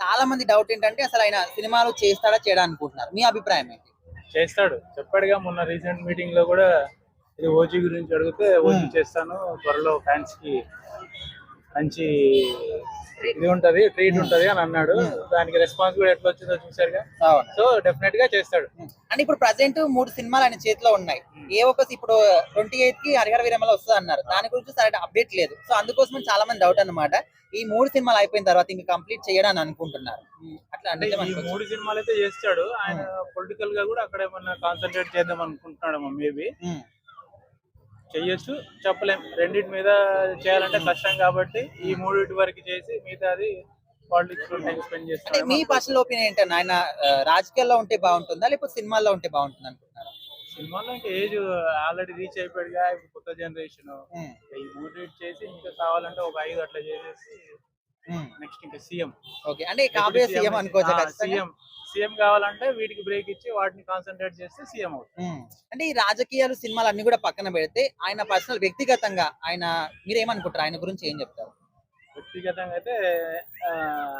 చాలా మంది డౌట్ ఏంటంటే అసలు ఆయన సినిమాలు చేస్తాడా చేయడా అనుకుంటున్నారు. మీ అభిప్రాయం ఏంటి? చేస్తాడు. చెప్పాడుగా మొన్న రీసెంట్ మీటింగ్లో కూడా ఇది ఓజీ గురించి అడిగితే ఓజీ చేస్తాను త్వరలో ఫ్యాన్స్కి మంచి ఇది ఉంటది ట్రీట్ ఉంటది అని అన్నాడు. దానికి రెస్పాన్స్ కూడా ఎట్లా వచ్చిందో చూసారుగా సో డెఫినెట్గా చేస్తాడు. అంటే ఇప్పుడు ప్రజెంట్ మూడు సినిమాలు ఆయన చేతిలో ఉన్నాయి. ఏ ఒక్క ఇప్పుడు ట్వంటీ ఎయిత్కి హరిహర వీరమల వస్తుంది అన్నారు. దాని గురించి సరైన అప్డేట్ లేదు. సో అందుకోసం చాలా మంది డౌట్ అన్నమాట. ఈ మూడు సినిమాలు అయిపోయిన తర్వాత ఇంకా కంప్లీట్ చేయడానికి అనుకుంటున్నారు. అట్లా అంటే మూడు సినిమాలు అయితే చేస్తాడు. ఆయన పొలిటికల్గా కూడా అక్కడ ఏమన్నా కాన్సన్ట్రేట్ చేద్దాం అనుకుంటున్నాడేమో మేబీ చెయ్యొచ్చు చెప్పలేం. రెండింటి మీద చేయాలంటే కష్టం కాబట్టి ఈ మూడింటి వరకు చేసి మిగతాది పాలిటిక్స్లో టైం స్పెండ్ అంటే చేస్తాడు మీ పర్సనల్ ఒపీనియన్ ఏంటంటే ఆయన ఆ, రాజకీయాల్లో ఉంటే బాగుంటుందా? లేకపోతే సినిమాల్లో ఉంటే బాగుంటుంది అనుకుంటున్నారు? సినిమాలో ఇంకా ఏజ్ ఆల్రెడీ రీచ్ అయిపోయాడుగా ఇప్పుడు కొత్త జనరేషన్. ఈ మూడింటి చేసి ఇంకా కావాలంటే ఒక ఐదు అట్లా చేసేసి నెక్స్ట్ ఇంకా సీఎం. ఓకే. అంటే కాబోయే సీఎం అనుకోవచ్చు సీఎం. సీఎం కావాలంటే వీటికి బ్రేక్ ఇచ్చి వాటిని కాన్సన్ట్రేట్ చేస్తే సీఎం అవుతుంది. అంటే ఈ రాజకీయాలు సినిమాలు అన్ని కూడా పక్కన పెడితే ఆయన పర్సనల్ వ్యక్తిగతంగా ఆయన మీరు ఏమనుకుంటారు ఆయన గురించి ఏం చెప్తారు? వ్యక్తిగతంగా అయితే ఆ,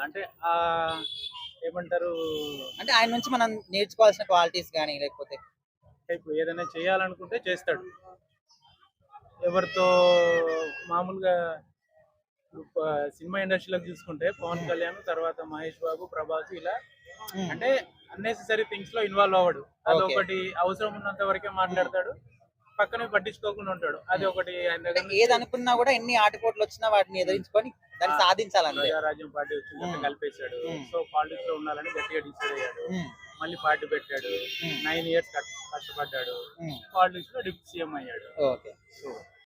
అంటే ఆ ఏమంటారు? అంటే ఆయన నుంచి మనం నేర్చుకోవాల్సిన క్వాలిటీస్ కానీ లేకపోతే టైప్ ఏదైనా చేయాలనుకుంటే చేస్తాడు. ఎవరితో మామూలుగా ఇప్పుడు, సినిమా ఇండస్ట్రీలోకి చూసుకుంటే పవన్ కళ్యాణ్ తర్వాత మహేష్ బాబు ప్రభాస్ ఇలా. అంటే అన్నెసెసరీ థింగ్స్లో ఇన్వాల్వ్ అవ్వడు. అదొకటి అవసరం ఉన్నంత వరకే మాట్లాడతాడు. పక్కనే పట్టించుకోకుండా ఉంటాడు. అది ఒకటి ఆయన అంటే దగ్గర ఏది అనుకున్నా కూడా ఎన్ని ఆటపోట్లు వచ్చినా వాటిని ఎదిరించుకొని దాన్ని సాధించాలంటే ప్రజారాజ్యం పార్టీ వచ్చిందంటే ఉమ్. కలిపేశాడు. సో పాలిటిక్స్లో ఉండాలని గట్టిగా డిసైడ్ అయ్యాడు. మళ్ళీ పార్టీ పెట్టాడు. నైన్ ఇయర్స్ కష్టపడ్డాడు. పాలిటిక్స్లో డిప్యూటీ సీఎం అయ్యాడు. Okay so